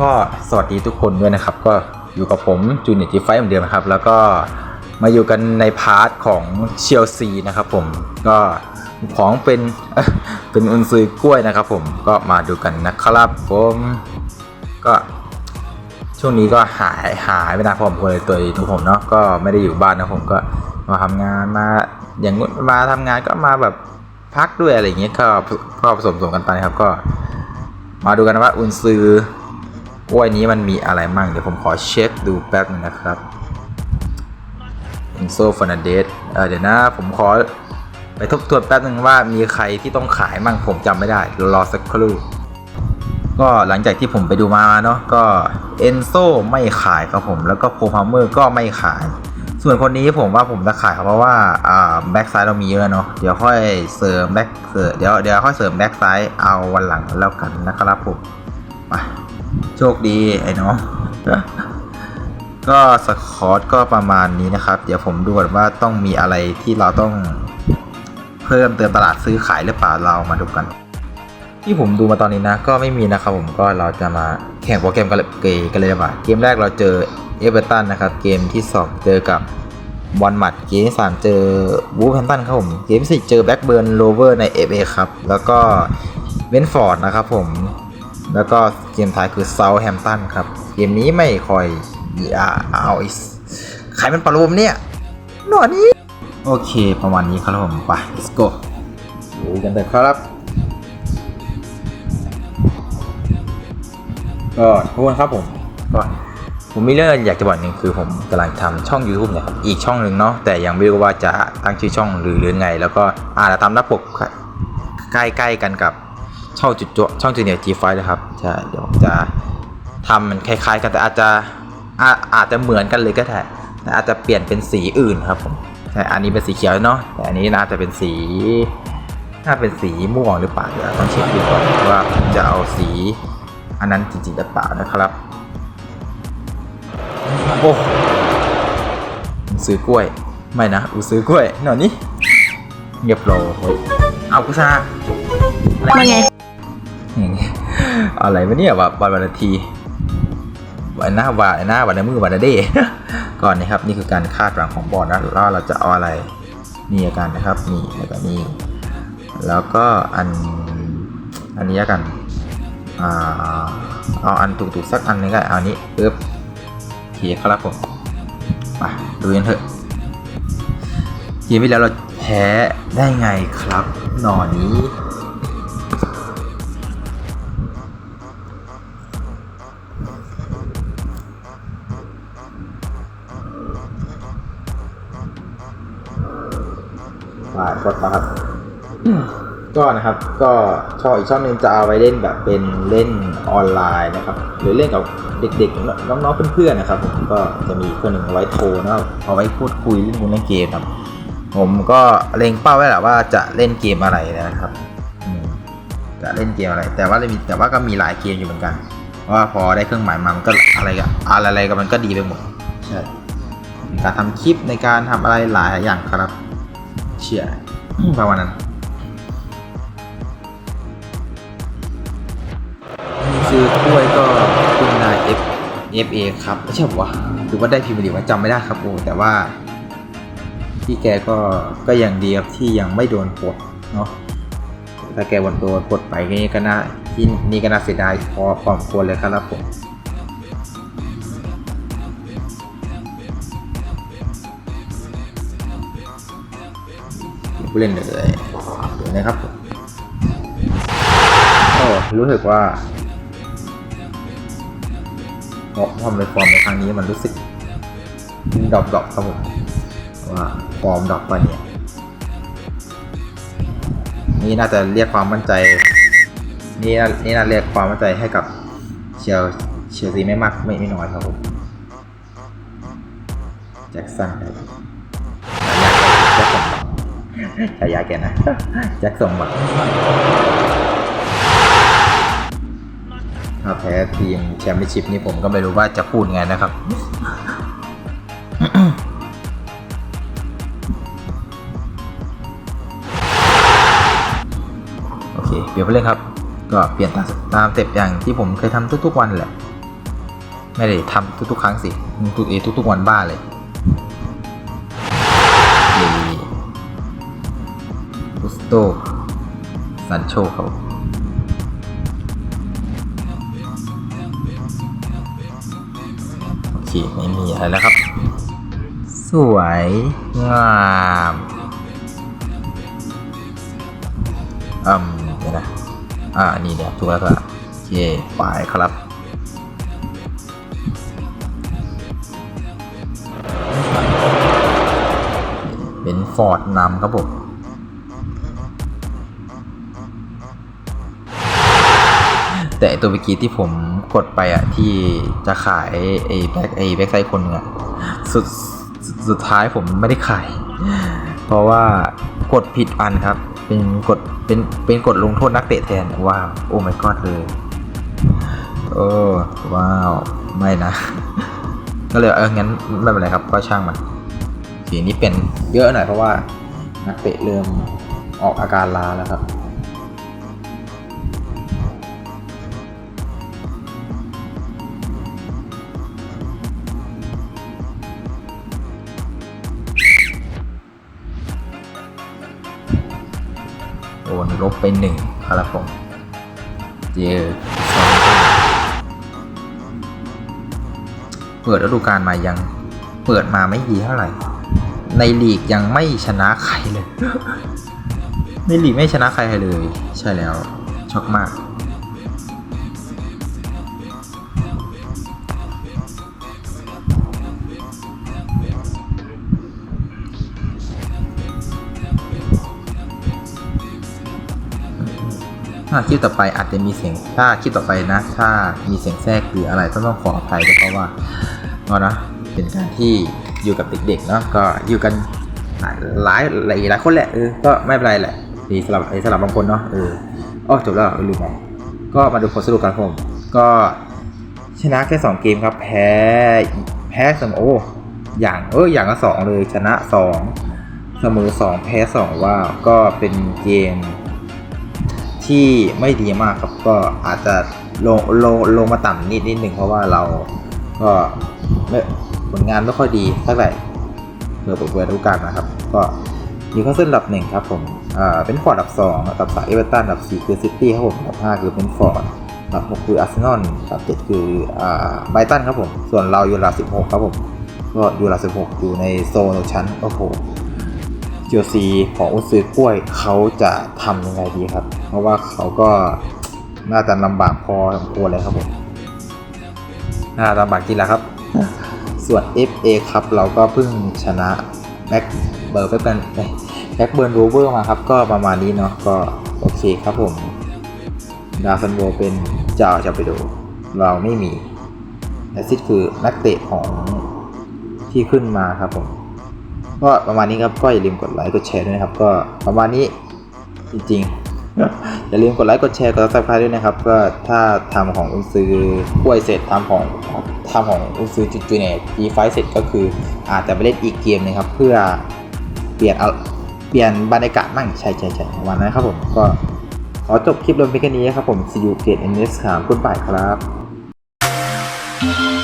ก็สวัสดีทุกคนด้วยนะครับ ก็อยู่กับผมจูเนียร์จีไฟเหมือนเดิมนะครับ แล้วก็มาอยู่กันในพาร์ทของเชลซีนะครับผมก็ของเป็นเป็นอุนซือกล้วยนะครับผมก็มาดูกันนะครับผมก็ช่วงนี้ก็หายหายไปนานพอสมควรเลยตัวตัวผมเนาะก็ไม่ได้อยู่บ้านนะผมก็มาทำงานมาอย่างงู้นมาทำงานก็มาแบบพักด้วยอะไรอย่างเงี้ยก็ก็ผสมสมกันไปครับก็ มาดูกันว่าอุนซือ วยนี้มันมีอะไรมั่งเดี๋ยวผมขอเช็คดูแป๊บนึงนะครับอินโซฟานาเดสเออเดี๋ยวนะผมขอไปทบทวนแป๊บนึงว่ามีใครที่ต้องขายมั่งผมจำไม่ได้รอสักครู่ก็หลังจากที่ผมไปดูมาเนาะก็เอนโซไม่ขายครับผม แล้วก็โคพาเมอร์ก็ไม่ขาย ส่วนคนนี้ผมว่าผมจะขายเพราะว่าอ่าแบ็กซ้ายเรามีเยอะเนาะเดี๋ยวค่อยเสริมแบ็กเสริมเดี๋ยวเดี๋ยวค่อยเสริมแบ็กซ้ายเอาวันหลังแล้วกันนะครับผม โชคดีไอ้น้องก็สคอร์ตก็ประมาณนี้นะครับ เดี๋ยวผมดูก่อนว่าต้องมีอะไรที่เราต้องเพิ่มเติมตลาดซื้อขายหรือเปล่าเรามาดูกัน ที่ผมดูมาตอนนี้นะ ก็ไม่มีนะครับผมก็เราจะมาแข่งโปรแกรมกันเลยเกกันเลยดีกว่าเกมแรกเราเจอเอเวอร์ตันนะครับ เกมที่ 2 เจอกับบอลหมัดเกมที่3เจอวูฟแฮมตันครับผมเกมที่สี่เจอแบ็กเบิร์นโรเวอร์ใน FA ครับแล้วก็เวนฟอร์ดนะครับผม แล้วก็เกมท้ายคือเซาแฮมตันครับ เกมนี้ไม่ค่อยอ่าเอาไอ้ใครเป็นปลาโลมเนี่ยหนอนี้ โอเค ประมาณนี้ครับผมไป let's go ดูกันเลยครับ ก็ทุกคนครับผมก็ผมมีเรื่องอยากจะบอกหนึ่งคือผมกำลังทำช่อง YouTube เนี่ยครับอีกช่องหนึ่งเนาะแต่ยังไม่รู้ว่าจะตั้งชื่อช่องหรือหรือไง แล้วก็อาจจะทำหน้าปกใกล้ๆกันกับ ช่องจุดจช่องจูเนียร์จีไฟนะครับใช่เดี๋ยวผมจะทำมันคล้ายๆ กันแต่อาจจะอาอาจจะเหมือนกันเลยก็ได้แต่อาจจะเปลี่ยนเป็นสีอื่นครับผมใช่อันนี้เป็นสีเขียวเนาะแต่อันนี้น่าจะเป็นสีน่าเป็นสีม่วงหรือเปล่าเดี๋ยวต้องเช็คดูก่อนว่าจะเอาสีอันนั้นจริงๆหรือเปล่านะครับโอ้ซื้อกล้วยไม่นะอูซื้อกล้วยหน่อยนี่เงียบโลเฮ้ยเอากุซาว่าไง อะไรวะเนี่ยแบบวันวันนาทีวันหน้าวันหน้าวันในมือวันในเดย์ก่อนนะครับนี่คือการคาดหวังของบอลนะแล้วเราจะเอาอะไรนี่ละกันนะครับนี่แล้วก็นี่แล้วก็อันอันนี้ละกันอ่าเอาอันถูกๆสักอันหนึงก็เอาอันนี้ปึ๊บโอเคครับผมมาดูกันเถอะเกมที่แล้วเราแพ้ได้ไงครับหนอนี้ากดมาครับ ก็นะครับ ก็ช่องอีกช่องหนึงจะเอาไว้เล่นแบบเป็นเล่นออนไลน์นะครับ หรือเล่นกับเด็กๆ น้องๆเพื่อนๆนะครับ ก็จะมีคนหนึ่งเอาไว้โทรนะครับเอาไว้พูดคุยเล่นมุนเล่นเกมครับ ผมก็เล็งเป้าไว้แหละว่าจะเล่นเกมอะไรนะครับจะเล่นเกมอะไร แต่ว่ามีแต่ว่าก็มีหลายเกมอยู่เหมือนกันว่าพอได้เครื่องหมายมามันก็อะไรกับอะไรกับมันก็ดีไปหมดใช่การทำคลิปในการทำอะไรหลายอย่างครับ เชียร์ประมาณนั้นซื้อกล้วยก็คุณนาย F F A ครับไม่ใช่ปะวะหรือว่าได้พิมพ์ดีว่าจำไม่ได้ครับโอ้แต่ว่าพี่แกก็ก็ยังดีครับที่ยังไม่โดนปลดเนาะถ้าแกวันโดนปลดไปนี่ก็น่าที่นี่ก็น่าเสียดายพอพอสมควรเลยครับผม ผู้เล่นเลยเดี๋ยวนะครับผมโอ้รู้สึกว่าพอทำในฟอร์มในครั้งนี้มันรู้สึกดรอปดรอปครับผมว่าฟอร์มดรอปไปเนี่ยนี่น่าจะเรียกความมั่นใจนี่นี่น่าเรียกความมั่นใจให้กับเชลเชลซีไม่มากไม่ไม่น้อยครับผมแจ็คสันครับ ฉายาแกนะ แจ็คสมบัติถ้าแพ้ทีมแชมเปี้ยนชิพนี่ผมก็ไม่รู้ว่าจะพูดไงนะครับ โอเค เปลี่ยนไปเลยครับ ก็เปลี่ยนตามตามเต็ปอย่างที่ผมเคยทำทุกๆวันแหละ ไม่ได้ทำทุกๆ ครั้งสิทุกๆทุกๆวันบ้าเลย โตซันโชครับโอเคไม่มีอะไรแล้วครับ สวย งามอืมเดี๋ยวนะ อ่า นี่เดี๋ยวถูกแล้วครับโอเคไปครับเป็นฟอร์ดนำครับผม แต่ตัวเมื่อกี้ที่ผมกดไปอะที่จะขายไอ้แบ็คไอ้แบ็คไซด์คนหนึงอะสุดสุดสุดท้ายผมไม่ได้ขาย เพราะว่ากดผิดอันครับ เป็นกดเป็นเป็นกดลงโทษนักเตะแทนว้าวโอ้ my god เลยโอ้ว้าวไม่นะ ก็เลยเอองั้นไม่เป็นไรครับก็ช่างมันสีนี้เป็นเยอะหน่อยเพราะว่านักเตะเริ่มออกอาการลาแล้วครับ โดนลบไปหนึ่งครับผมเจอสองเปิดฤดูกาลมายังเปิดมาไม่ดีเท่าไหร่ ในลีกยังไม่ชนะใครเลย ในลีกไม่ชนะใครเลย ใช่แล้วช็อกมาก ถ้าคลิปต่อไปอาจจะมีเสียงถ้าคลิปต่อไปนะ ถ้ามีเสียงแทรกหรืออะไรต้องต้องขออภัยด้วยเพราะว่าก็นะเป็นการที่อยู่กับเด็กๆเนาะก็อยู่กันหลายหลายหลายคนแหละเออก็ไม่เป็นไรแหละดีสำหรับสำหรับบางคนเนาะเอออ๋อจบแล้วลืมไปก็มาดูผลสรุปกันครับผมก็ชนะแค่สองเกมครับ แพ้แพ้เสมอโอ้อย่างเอออย่างละสองเลยชนะสองเสมอสองแพ้สองว่าก็เป็นเกม ที่ไม่ดีมากครับก็อาจจะลงลงลงมาต่ำนิดนิดหนึ่งเพราะว่าเราก็ไม่ผลงานไม่ค่อยดีเท่าไหร่เพื่อเปิดเผยดูการนะครับ ก็มีข้อเส้นอันดับหนึ่งครับผมอ่าเป็นฟอร์ดอันดับสองอันดับสามเอเวอร์ตันอันดับสี่คือซิตี้ครับผมอันดับห้าคือเป็นฟอร์ดอันดับหกคืออาร์เซนอลอันดับเจ็ดคืออ่าไบรตันครับผม ส่วนเราอยู่อันดับสิบหกครับผม ก็อยู่อันดับสิบหกอยู่ในโซนชั้นโอ้โหเจียวซีของอุซือกล้วยเขาจะทำยังไงดีครับ เพราะว่าเขาก็น่าจะลำบากพอสมควรเลยครับผมน่าลำบากจริงแหละครับ ส่วน FA ครับเราก็เพิ่งชนะแบ็คเบอร์แบ็คเบิร์นแบ็คเบิร์นโรเวอร์มาครับ ก็ประมาณนี้เนาะก็โอเคครับผม ดาซันโวเป็นเจ้าจะไปดู เราไม่มีและซิดคือนักเตะของที่ขึ้นมาครับผม ก็ประมาณนี้ครับก็อย่าลืมกดไลค์กดแชร์ด้วยนะครับ ก็ประมาณนี้จริงๆ อย่าลืมกดไลค์กดแชร์กดซับสไครต์ด้วยนะครับ ก็ถ้าทำของอุนซือกล้วยเสร็จทำของทำของอุนซือจุจูเนตดีไฟเสร็จก็คืออาจจะไปเล่นอีกเกมหนึงครับ เพื่อเปลี่ยนเอาเปลี่ยนบรรยากาศมั่งใช่ใช่ใช่ประมาณนั้นครับผมก็ขอจบคลิปลงเพียงแค่นี้ครับผม see you again in next time goodbye ครับ